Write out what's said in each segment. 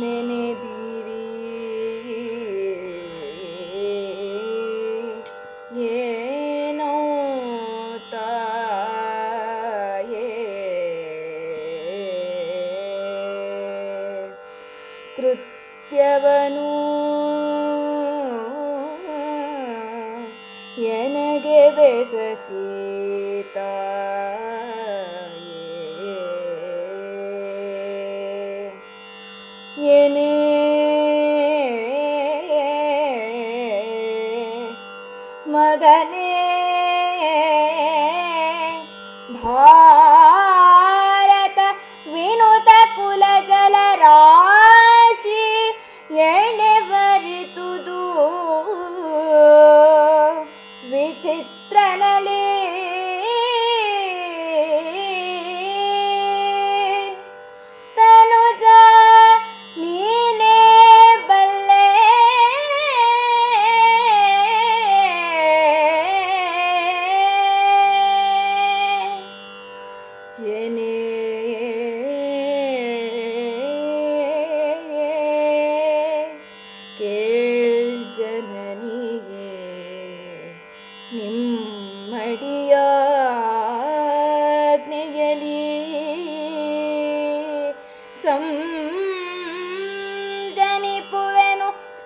ನೆನೆದಿರಿ ಏನೋ ತಾಯೇ. ಕೃತ್ಯವನು ಎನಗೆ ಬೆಸಸಿ ಮಗನೇ ಭಾರತ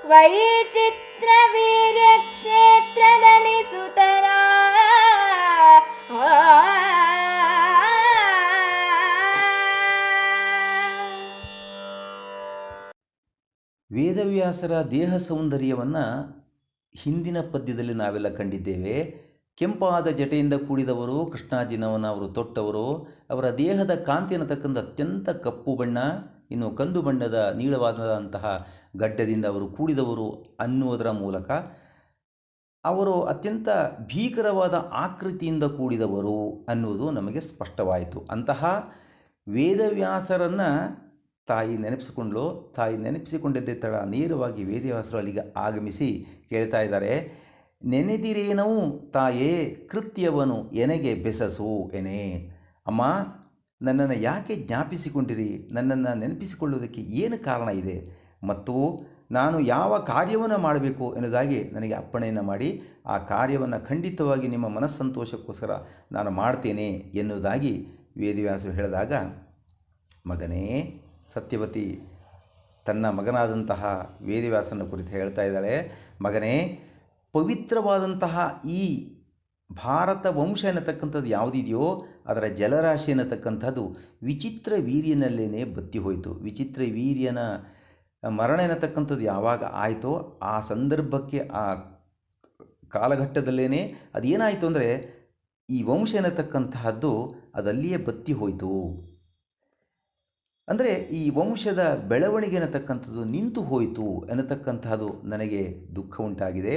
ವೈಚಿತ್ರ ವೀರ ಕ್ಷೇತ್ರದಲ್ಲಿ ಸುತರ ವೇದವ್ಯಾಸರ ದೇಹ ಸೌಂದರ್ಯವನ್ನು ಹಿಂದಿನ ಪದ್ಯದಲ್ಲಿ ನಾವೆಲ್ಲ ಕಂಡಿದ್ದೇವೆ. ಕೆಂಪಾದ ಜಟೆಯಿಂದ ಕೂಡಿದವರು, ಕೃಷ್ಣಾಜಿನವನ ಅವರು ತೊಟ್ಟವರು, ಅವರ ದೇಹದ ಕಾಂತಿ ಅನ್ನತಕ್ಕಂಥ ಅತ್ಯಂತ ಕಪ್ಪು ಬಣ್ಣ ಇನ್ನು ಕಂದು ಬಣ್ಣದ ನೀಳವಾದಂತಹ ಗಡ್ಡದಿಂದ ಅವರು ಕೂಡಿದವರು ಅನ್ನುವುದರ ಮೂಲಕ ಅವರು ಅತ್ಯಂತ ಭೀಕರವಾದ ಆಕೃತಿಯಿಂದ ಕೂಡಿದವರು ಅನ್ನುವುದು ನಮಗೆ ಸ್ಪಷ್ಟವಾಯಿತು. ಅಂತಹ ವೇದವ್ಯಾಸರನ್ನು ತಾಯಿ ನೆನಪಿಸಿಕೊಂಡ್ಲು, ತಾಯಿ ನೆನಪಿಸಿಕೊಂಡಿದ್ದೇ ತಡ ನೇರವಾಗಿ ವೇದವ್ಯಾಸರು ಅಲ್ಲಿಗೆ ಆಗಮಿಸಿ ಕೇಳ್ತಾ ಇದ್ದಾರೆ, ನೆನೆದಿರೇನವು ತಾಯೇ ಕೃತ್ಯವನು ಎನೆಗೆ ಬೆಸಸು ಎನೆ. ಅಮ್ಮ ನನ್ನನ್ನು ಯಾಕೆ ಜ್ಞಾಪಿಸಿಕೊಂಡಿರಿ? ನನ್ನನ್ನು ನೆನಪಿಸಿಕೊಳ್ಳುವುದಕ್ಕೆ ಏನು ಕಾರಣ ಇದೆ? ಮತ್ತು ನಾನು ಯಾವ ಕಾರ್ಯವನ್ನು ಮಾಡಬೇಕು ಎನ್ನುವುದಾಗಿ ನನಗೆ ಅಪ್ಪಣೆಯನ್ನು ಮಾಡಿ, ಆ ಕಾರ್ಯವನ್ನು ಖಂಡಿತವಾಗಿ ನಿಮ್ಮ ಮನಸ್ಸಂತೋಷಕ್ಕೋಸ್ಕರ ನಾನು ಮಾಡ್ತೇನೆ ಎನ್ನುವುದಾಗಿ ವೇದವ್ಯಾಸರು ಹೇಳಿದಾಗ, ಮಗನೇ, ಸತ್ಯವತಿ ತನ್ನ ಮಗನಾದಂತಹ ವೇದವ್ಯಾಸನ ಕುರಿತು ಹೇಳ್ತಾ ಇದ್ದಾಳೆ, ಮಗನೇ, ಪವಿತ್ರವಾದಂತಹ ಈ ಭಾರತ ವಂಶ ಎನ್ನತಕ್ಕಂಥದ್ದು ಯಾವುದಿದೆಯೋ ಅದರ ಜಲರಾಶಿ ಎನ್ನತಕ್ಕಂಥದ್ದು ವಿಚಿತ್ರ ವೀರ್ಯನಲ್ಲೇನೆ ಬತ್ತಿ ಹೋಯಿತು. ವಿಚಿತ್ರ ವೀರ್ಯನ ಮರಣ ಎನ್ನತಕ್ಕಂಥದ್ದು ಯಾವಾಗ ಆಯಿತೋ ಆ ಸಂದರ್ಭಕ್ಕೆ ಆ ಕಾಲಘಟ್ಟದಲ್ಲೇ ಅದೇನಾಯಿತು ಅಂದರೆ ಈ ವಂಶ ಎನ್ನತಕ್ಕಂತಹದ್ದು ಅದಲ್ಲಿಯೇ ಬತ್ತಿ ಹೋಯಿತು. ಅಂದರೆ ಈ ವಂಶದ ಬೆಳವಣಿಗೆ ಅನ್ನತಕ್ಕಂಥದ್ದು ನಿಂತು ಹೋಯಿತು ಎನ್ನತಕ್ಕಂತಹದ್ದು ನನಗೆ ದುಃಖ ಉಂಟಾಗಿದೆ.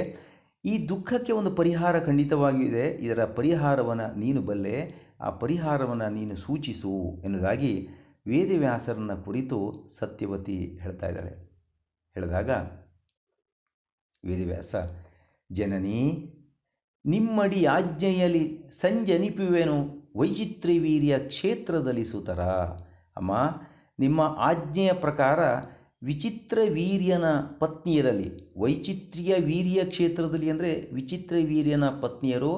ಈ ದುಃಖಕ್ಕೆ ಒಂದು ಪರಿಹಾರ ಖಂಡಿತವಾಗಿಯೂ ಇದರ ಪರಿಹಾರವನ್ನು ನೀನು ಬಲ್ಲೆ, ಆ ಪರಿಹಾರವನ್ನು ನೀನು ಸೂಚಿಸು ಎನ್ನುವುದಾಗಿ ವೇದವ್ಯಾಸರನ್ನ ಕುರಿತು ಸತ್ಯವತಿ ಹೇಳ್ತಾ ಇದ್ದಾಳೆ. ಹೇಳಿದಾಗ ವೇದವ್ಯಾಸ, ಜನನಿ, ನಿಮ್ಮಡಿ ಆಜ್ಞೆಯಲ್ಲಿ ಸಂಜನಿಪುವೆನು ವೈಚಿತ್ರ್ಯವೀರ್ಯ ಕ್ಷೇತ್ರದಲ್ಲಿ ಸುತರ. ಅಮ್ಮ, ನಿಮ್ಮ ಆಜ್ಞೆಯ ಪ್ರಕಾರ ವಿಚಿತ್ರ ವೀರ್ಯನ ಪತ್ನಿಯರಲ್ಲಿ ವೈಚಿತ್ರ್ಯ ವೀರ್ಯ ಕ್ಷೇತ್ರದಲ್ಲಿ ಅಂದರೆ ವಿಚಿತ್ರ ವೀರ್ಯನ ಪತ್ನಿಯರು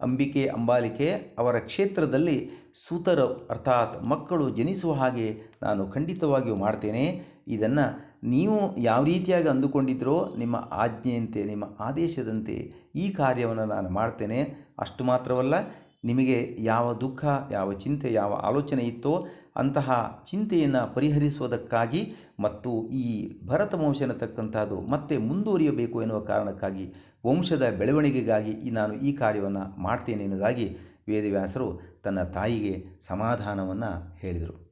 ಅಂಬಿಕೆ, ಅಂಬಾಲಿಕೆ ಅವರ ಕ್ಷೇತ್ರದಲ್ಲಿ ಸೂತರು. ಅರ್ಥಾತ್ ಮಕ್ಕಳು ಜನಿಸುವ ಹಾಗೆ ನಾನು ಖಂಡಿತವಾಗಿಯೂ ಮಾಡ್ತೇನೆ. ಇದನ್ನು ನೀವು ಯಾವ ರೀತಿಯಾಗಿ ಅಂದುಕೊಂಡಿದ್ರೋ ನಿಮ್ಮ ಆಜ್ಞೆಯಂತೆ, ನಿಮ್ಮ ಆದೇಶದಂತೆ ಈ ಕಾರ್ಯವನ್ನು ನಾನು ಮಾಡ್ತೇನೆ. ಅಷ್ಟು ಮಾತ್ರವಲ್ಲ ನಿಮಗೆ ಯಾವ ದುಃಖ, ಯಾವ ಚಿಂತೆ, ಯಾವ ಆಲೋಚನೆ ಇತ್ತೋ ಅಂತಹ ಚಿಂತೆಯನ್ನು ಪರಿಹರಿಸುವುದಕ್ಕಾಗಿ ಮತ್ತು ಈ ಭರತ ವಂಶ ಅನ್ನತಕ್ಕಂಥದ್ದು ಮತ್ತೆ ಮುಂದುವರಿಯಬೇಕು ಎನ್ನುವ ಕಾರಣಕ್ಕಾಗಿ ವಂಶದ ಬೆಳವಣಿಗೆಗಾಗಿ ನಾನು ಈ ಕಾರ್ಯವನ್ನು ಮಾಡ್ತೇನೆ ಎನ್ನುವುದಾಗಿ ವೇದವ್ಯಾಸರು ತನ್ನ ತಾಯಿಗೆ ಸಮಾಧಾನವನ್ನು ಹೇಳಿದರು.